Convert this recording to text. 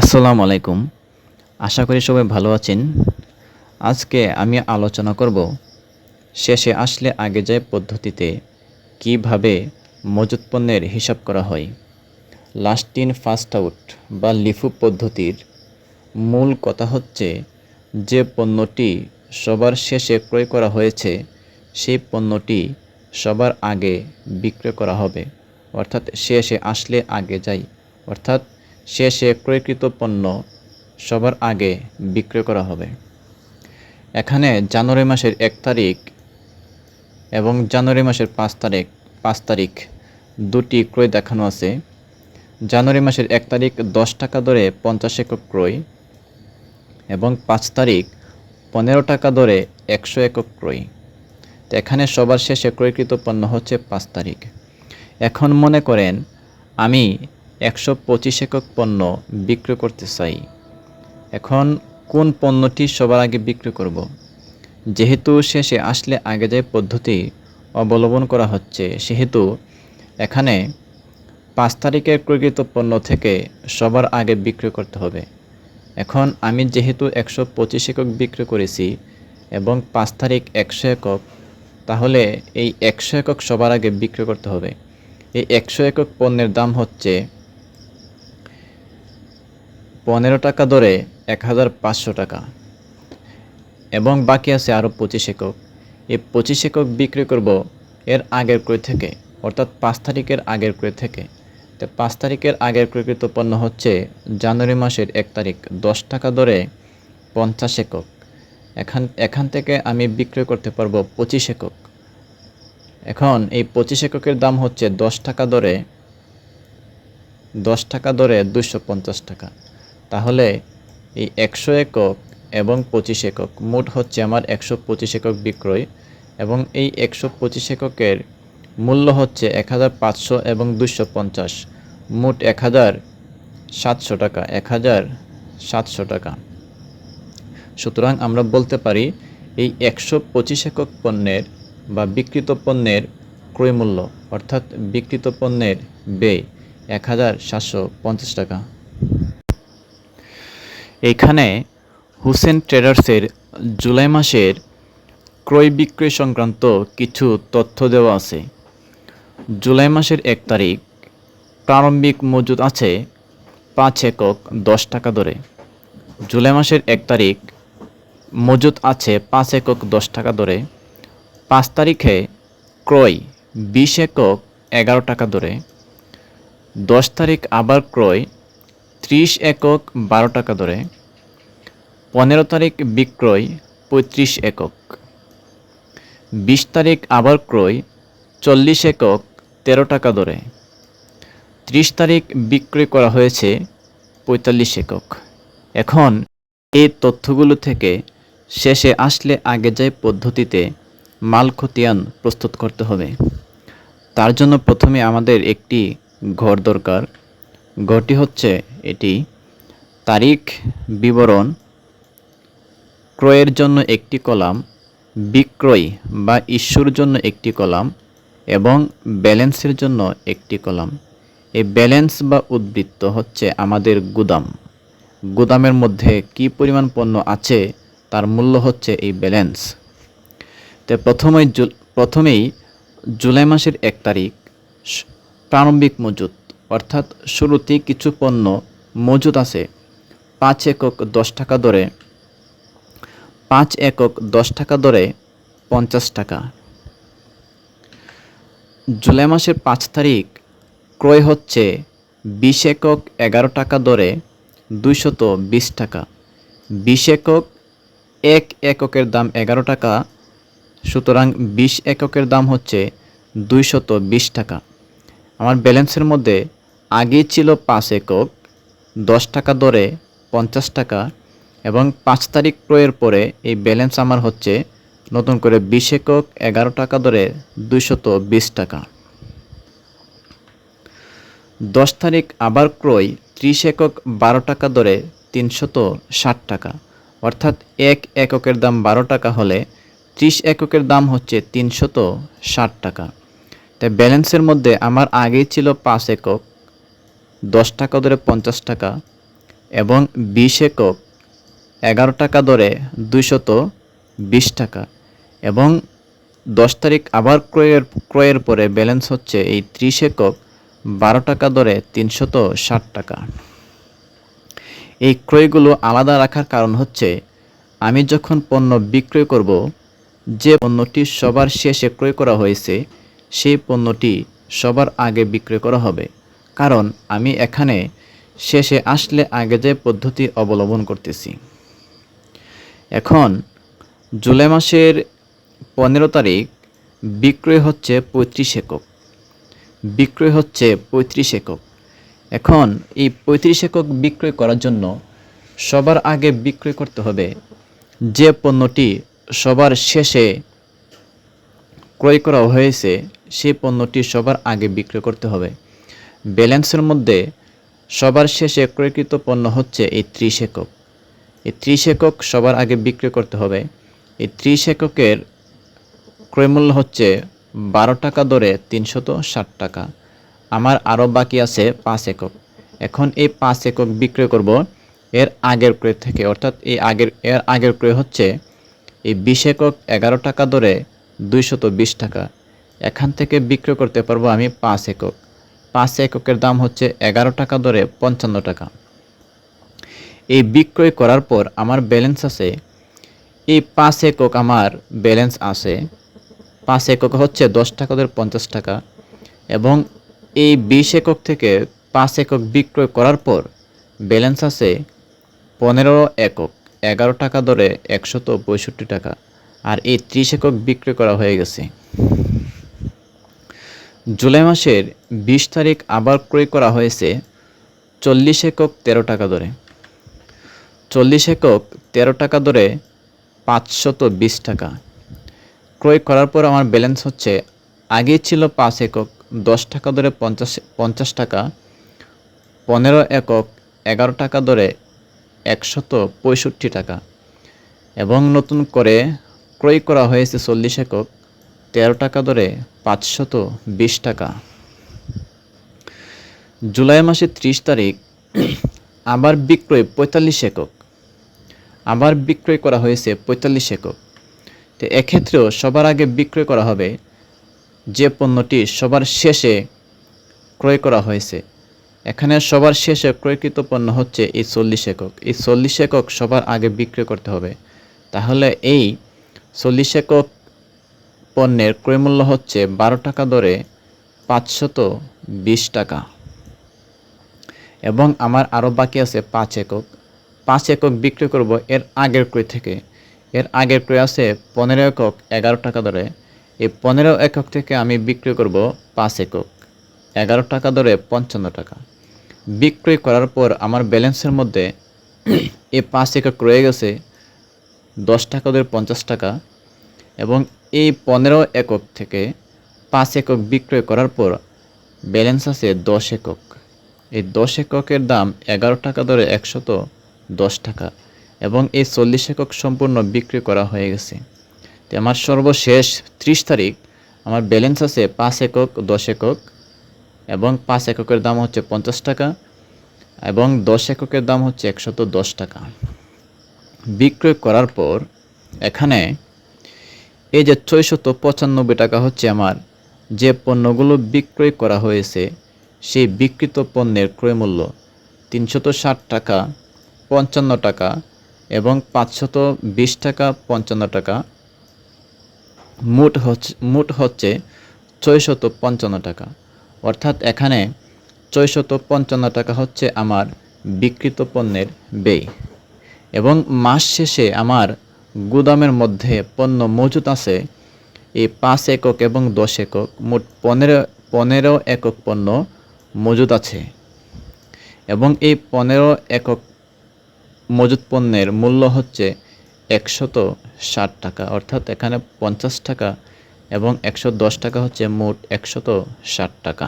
আসসালামু আলাইকুম। আশা করি সবাই ভালো আছেন। আজকে আমি আলোচনা করব, শেষে আসলে আগে যায় পদ্ধতিতে কীভাবে মজুত পণ্যের হিসাব করা হয় লাস্ট ইন ফার্স্ট আউট বা লিফু পদ্ধতির মূল কথা হচ্ছে যে পণ্যটি সবার শেষে ক্রয় করা হয়েছে, সেই পণ্যটি সবার আগে বিক্রয় করা হবে। অর্থাৎ শেষে আসলে আগে যাই। অর্থাৎ শেষে ক্রয়কৃত পণ্য সবার আগে বিক্রয় করা হবে। এখানে জানুয়ারি মাসের এক তারিখ এবং জানুয়ারি মাসের পাঁচ তারিখ পাঁচ তারিখ দুটি ক্রয় দেখানো আছে। জানুয়ারি মাসের এক তারিখ দশ টাকা দরে পঞ্চাশ একক ক্রয় এবং পাঁচ তারিখ পনেরো টাকা দরে একশো একক ক্রয়। তো এখানে সবার শেষে ক্রয়কৃত পণ্য হচ্ছে পাঁচ তারিখ। এখন মনে করেন, আমি একশো পঁচিশ একক পণ্য বিক্রি করতে চাই। এখন কোন পণ্যটি সবার আগে বিক্রি করব। যেহেতু শেষে আসলে আগে যে পদ্ধতি অবলম্বন করা হচ্ছে, সেহেতু এখানে পাঁচ তারিখের ক্রয়কৃত পণ্য থেকে সবার আগে বিক্রি করতে হবে। এখন আমি যেহেতু একশো পঁচিশ একক বিক্রি করেছি এবং পাঁচ তারিখ একশো একক, তাহলে এই একশো একক সবার আগে বিক্রি করতে হবে। এই একশো একক পণ্যের দাম হচ্ছে পনেরো টাকা দরে এক হাজার পাঁচশো টাকা। এবং বাকি আছে আরও পঁচিশ একক। এই পঁচিশ একক বিক্রি করব এর আগের ক্রয় থেকে, অর্থাৎ পাঁচ তারিখের আগের ক্রয় থেকে। তো পাঁচ তারিখের আগের ক্রয়কৃত পণ্য হচ্ছে জানুয়ারি মাসের এক তারিখ, দশ টাকা দরে পঞ্চাশ একক। এখান এখান থেকে আমি বিক্রয় করতে পারব পঁচিশ একক। এখন এই পঁচিশ এককের দাম হচ্ছে দশ টাকা দরে, দশ টাকা দরে দুশো পঞ্চাশ টাকা। তাহলে এই একশো একক এবং পঁচিশ একক, মোট হচ্ছে আমার একশো পঁচিশ একক বিক্রয় এবং এই একশো পঁচিশ এককের মূল্য হচ্ছে এক হাজার পাঁচশো এবং দুশো পঞ্চাশ, মোট এক হাজার সাতশো টাকা, এক হাজার সাতশো টাকা। সুতরাং আমরা বলতে পারি এই একশো পঁচিশ একক পণ্যের বা বিকৃত পণ্যের ক্রয় মূল্য অর্থাৎ বিকৃত পণ্যের ব্যয় এক হাজার সাতশো পঞ্চাশ টাকা। এইখানে হুসেন ট্রেডার্সের জুলাই মাসের ক্রয় বিক্রয় সংক্রান্ত কিছু তথ্য দেওয়া আছে। জুলাই মাসের এক তারিখ প্রারম্ভিক মজুদ আছে পাঁচ একক দশ টাকা দরে। জুলাই মাসের এক তারিখ মজুদ আছে পাঁচ একক দশ টাকা দরে। পাঁচ তারিখে ক্রয় বিশ একক এগারো টাকা দরে। দশ তারিখ আবার ক্রয় ত্রিশ একক বারো টাকা দরে। পনেরো তারিখ বিক্রয়, পঁয়ত্রিশ একক। বিশ তারিখ আবার ক্রয়, চল্লিশ একক, তেরো টাকা দরে। ত্রিশ তারিখ বিক্রয় করা হয়েছে, পঁয়তাল্লিশ একক। এখন এই তথ্যগুলো থেকে শেষে আসলে আগে যায় পদ্ধতিতে মাল খতিয়ান প্রস্তুত করতে হবে, তার জন্য প্রথমে আমাদের একটি ঘর দরকার। ঘরটি হচ্ছে এটি। তারিখ, বিবরণ, ক্রয়ের জন্য একটি কলাম, বিক্রয় বা ইস্যুর জন্য একটি কলাম এবং ব্যালেন্সের জন্য একটি কলাম। এই ব্যালেন্স বা উদ্বৃত্ত হচ্ছে আমাদের গুদাম। গুদামের মধ্যে কি পরিমাণ পণ্য আছে, তার মূল্য হচ্ছে এই ব্যালেন্স। তো প্রথমেই প্রথমেই জুলাই মাসের এক তারিখ প্রারম্ভিক মজুদ অর্থাৎ শুরুতেই কিছু পণ্য মজুদ আছে। পাঁচ একক দশ টাকা দরে। পাঁচ একক দশ টাকা দরে পঞ্চাশ টাকা। জুলাই মাসের পাঁচ তারিখ, ক্রয় হচ্ছে বিশ একক এগারো টাকা দরে দুইশত বিশ টাকা। বিশ একক এক এককের দাম এগারো টাকা, সুতরাং বিশ এককের দাম হচ্ছে দুইশত বিশ টাকা। আমার ব্যালেন্সের মধ্যে আগে ছিল পাঁচ একক, দশ টাকা দরে পঞ্চাশ টাকা এবং পাঁচ তারিখ ক্রয়ের পরে এই ব্যালেন্স আমার হচ্ছে নতুন করে বিশ একক, এগারো টাকা দরে দুইশত বিশ টাকা। দশ তারিখ আবার ক্রয় ত্রিশ একক, বারো টাকা দরে তিনশত ষাট টাকা। অর্থাৎ এক এককের দাম বারো টাকা হলে ত্রিশ এককের দাম হচ্ছে তিনশত ষাট টাকা। তাই ব্যালেন্সের মধ্যে আমার আগেই ছিল পাঁচ একক দশ টাকা ধরে পঞ্চাশ টাকা এবং বিশ একক এগারো টাকা দরে দুইশত বিশ টাকা এবং দশ তারিখ আবার ক্রয়ের ক্রয়ের পরে ব্যালেন্স হচ্ছে এই ত্রিশ একক বারো টাকা দরে তিনশত ষাট টাকা। এই ক্রয়গুলো আলাদা রাখার কারণ হচ্ছে আমি যখন পণ্য বিক্রয় করব, যে পণ্যটি সবার শেষে ক্রয় করা হয়েছে, সেই পণ্যটি সবার আগে বিক্রয় করা হবে। কারণ আমি এখানে শেষে আসলে আগে যে পদ্ধতি অবলম্বন করতেছি। এখন জুলাই মাসের পনেরো তারিখ, বিক্রয় হচ্ছে পঁয়ত্রিশ একক। বিক্রয় হচ্ছে পঁয়ত্রিশ একক। এখন এই পঁয়ত্রিশ একক বিক্রয় করার জন্য সবার আগে বিক্রয় করতে হবে যে পণ্যটি সবার শেষে ক্রয় করা হয়েছে, সেই পণ্যটি সবার আগে বিক্রয় করতে হবে। ব্যালেন্সের মধ্যে সবার শেষে ক্রয়কৃত পণ্য হচ্ছে এই ত্রিশ একক। এই ত্রিশ একক সবার আগে বিক্রয় করতে হবে। এই ত্রিশ এককের ক্রয়মূল্য হচ্ছে বারো টাকা দরে তিনশত ষাট টাকা। আমার আরও বাকি আছে পাঁচ একক। এখন এই পাঁচ একক বিক্রয় করব এর আগের ক্রয় থেকে। অর্থাৎ এই আগের, এর আগের ক্রয় হচ্ছে এই বিশ একক এগারো টাকা দরে দুইশত বিশ টাকা। এখান থেকে বিক্রয় করতে পারব আমি পাঁচ একক। পাঁচ এককের দাম হচ্ছে এগারো টাকা দরে পঞ্চান্ন টাকা। এই বিক্রয় করার পর আমার ব্যালেন্স আছে, এই পাঁচ একক আমার ব্যালেন্স আছে, পাঁচ একক হচ্ছে দশ টাকা দরে পঞ্চাশ টাকা এবং এই বিশ একক থেকে পাঁচ একক বিক্রয় করার পর ব্যালেন্স আছে পনেরো একক, এগারো টাকা দরে একশত পঁয়ষট্টি টাকা। আর এই ত্রিশ একক বিক্রয় করা হয়ে গেছে। জুলাই মাসের বিশ তারিখ আবার ক্রয় করা হয়েছে চল্লিশ একক তেরো টাকা দরে। চল্লিশ একক তেরো টাকা দরে পাঁচশত বিশ টাকা। ক্রয় করার পর আমার ব্যালেন্স হচ্ছে আগে ছিল পাঁচ একক দশ টাকা দরে পঞ্চাশ পঞ্চাশ টাকা, পনেরো একক এগারো টাকা দরে একশত পঁয়ষট্টি টাকা এবং নতুন করে ক্রয় করা হয়েছে চল্লিশ একক তেরো টাকা দরে পাঁচশত বিশ টাকা। জুলাই মাসের ত্রিশ তারিখ, আবার বিক্রয় পঁয়তাল্লিশ একক। আবার বিক্রয় করা হয়েছে পঁয়তাল্লিশ একক। তো এক্ষেত্রেও সবার আগে বিক্রয় করা হবে যে পণ্যটি সবার শেষে ক্রয় করা হয়েছে। এখানে সবার শেষে ক্রয়কৃত পণ্য হচ্ছে এই চল্লিশ একক। এই চল্লিশ একক সবার আগে বিক্রয় করতে হবে। তাহলে এই চল্লিশ একক পণ্যের ক্রয়মূল্য হচ্ছে বারো টাকা দরে পাঁচশত বিশ টাকা। এবং আমার আরও বাকি আছে পাঁচ একক। পাঁচ একক বিক্রি করব এর আগের ক্রয় থেকে। এর আগের ক্রয় আছে পনেরো একক এগারো টাকা দরে। এই পনেরো একক থেকে আমি বিক্রি করব পাঁচ একক। এগারো টাকা দরে পঞ্চান্ন টাকা। বিক্রয় করার পর আমার ব্যালেন্সের মধ্যে এই পাঁচ একক রয়ে গেছে দশ টাকা দরে পঞ্চাশ টাকা। এবং এই পনেরো একক থেকে পাঁচ একক বিক্রয় করার পর ব্যালেন্স আছে দশ একক। এই দশ এককের দাম এগারো টাকা ধরে একশত দশ টাকা এবং এই চল্লিশ একক সম্পূর্ণ বিক্রি করা হয়ে গেছে। তো আমার সর্বশেষ ত্রিশ তারিখ, আমার ব্যালেন্স আছে পাঁচ একক, দশ একক এবং পাঁচ এককের দাম হচ্ছে পঞ্চাশ টাকা এবং দশ এককের দাম হচ্ছে একশত দশ টাকা। বিক্রয় করার পর এখানে এই যে ছয়শত পঁচানব্বই টাকা হচ্ছে আমার, যে পণ্যগুলো বিক্রয় করা হয়েছে, সেই বিক্রিত পণ্যের ক্রয় মূল্য তিনশত ষাট টাকা পঞ্চান্ন টাকা এবং পাঁচশত বিশ টাকা পঞ্চান্ন টাকা। মোট হচ্ছে মোট হচ্ছে ছয়শত পঞ্চান্ন টাকা। অর্থাৎ এখানে ছয়শত পঞ্চান্ন টাকা হচ্ছে আমার বিক্রিত পণ্যের ব্যয়। এবং মাস শেষে আমার গুদামের মধ্যে পণ্য মজুত আছে। এই পাঁচ একক এবং দশ একক, মোট পনেরো পনেরো একক পণ্য মজুদ আছে। এবং এই পনেরো একক মজুদ পণ্যের মূল্য হচ্ছে একশত ষাট টাকা, অর্থাৎ এখানে পঞ্চাশ টাকা এবং একশো দশ টাকা হচ্ছে মোট একশত ষাট টাকা।